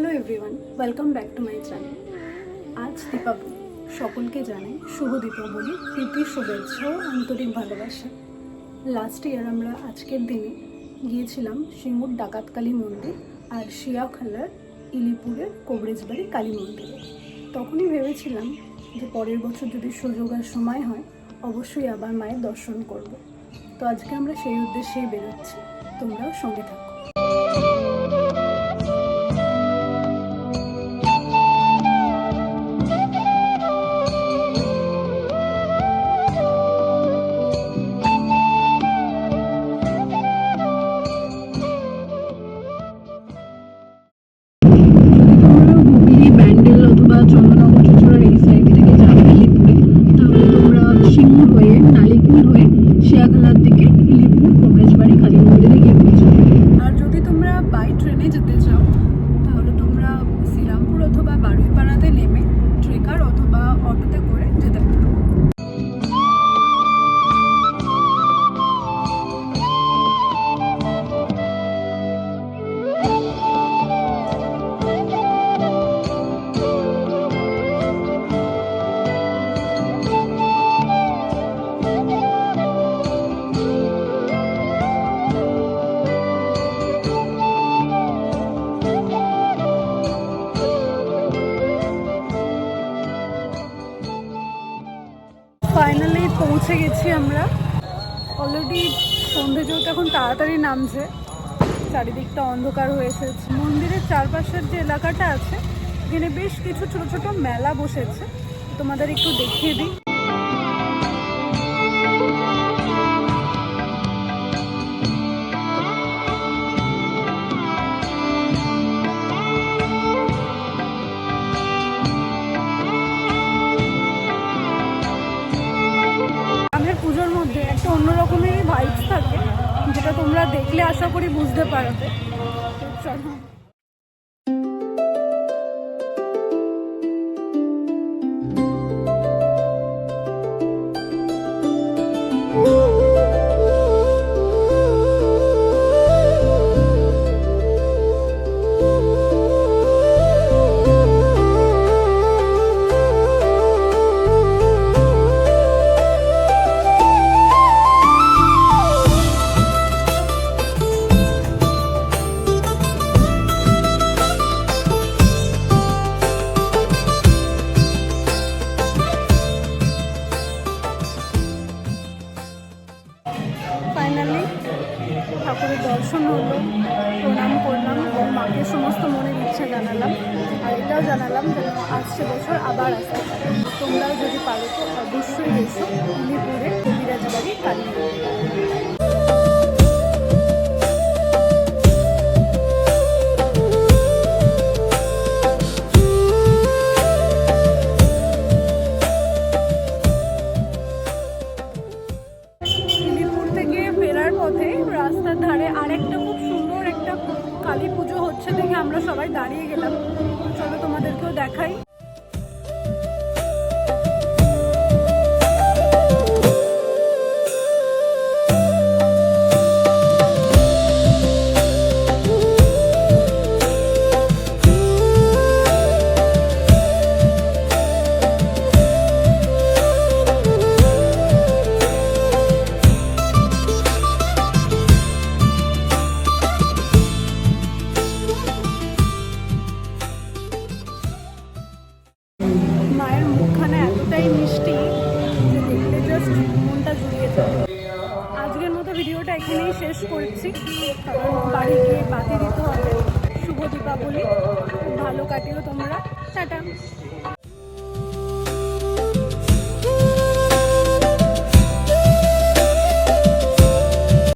Hello everyone welcome back to my channel আজ দীপাবলি। সকলকে জানাই শুভ দীপাবলি, প্রীতি, শুভেচ্ছা ও আন্তরিক ভালোবাসা। লাস্ট ইয়ার আমরা আজকের দিনে গিয়েছিলাম সিঙ্গুর ডাকাতকালী মন্দির আর শিয়াখালার ইলিপুরের কোবরেজবাড়ি কালী মন্দিরে। তখনই ভেবেছিলাম যে পরের বছর যদি সুযোগ আর সময় হয়, অবশ্যই আবার মায়ের দর্শন করব। তো আজকে আমরা সেই উদ্দেশ্যেই বেরোচ্ছি। তোমরাও সঙ্গে থাকো। পৌঁছে গেছি আমরা। অলরেডি সন্ধে যেহেতু এখন তাড়াতাড়ি নামছে। চারিদিকটা অন্ধকার হয়ে এসেছে। মন্দিরের চারপাশের যে এলাকাটা আছে, এখানে বেশ কিছু ছোট ছোট মেলা বসেছে। তোমাদের একটু দেখিয়ে দিই। তোমরা দেখলে আশা করি বুঝতে পারো চলো। ফাইনালি ঠাকুরের দর্শন হলো, প্রণাম করলাম এবং মাকে সমস্ত মনের ইচ্ছা জানালাম। আর এটাও জানালাম যেন আসছে বছর আবার আসতে তোমরাও যদি পারো তো অবশ্যই এসো পুলিপুরে কবিরাজবাড়ি কালী কালী পুজো হচ্ছে দেখে আমরা সবাই দাঁড়িয়ে গেলাম। চলো তোমাদেরকেও দেখাই। এখানেই শেষ করছি। কারণ বাড়ি গিয়ে বাতি দিতে হবে। শুভ দীপাবলি। ভালো কাটিও তোমরা। টাটা।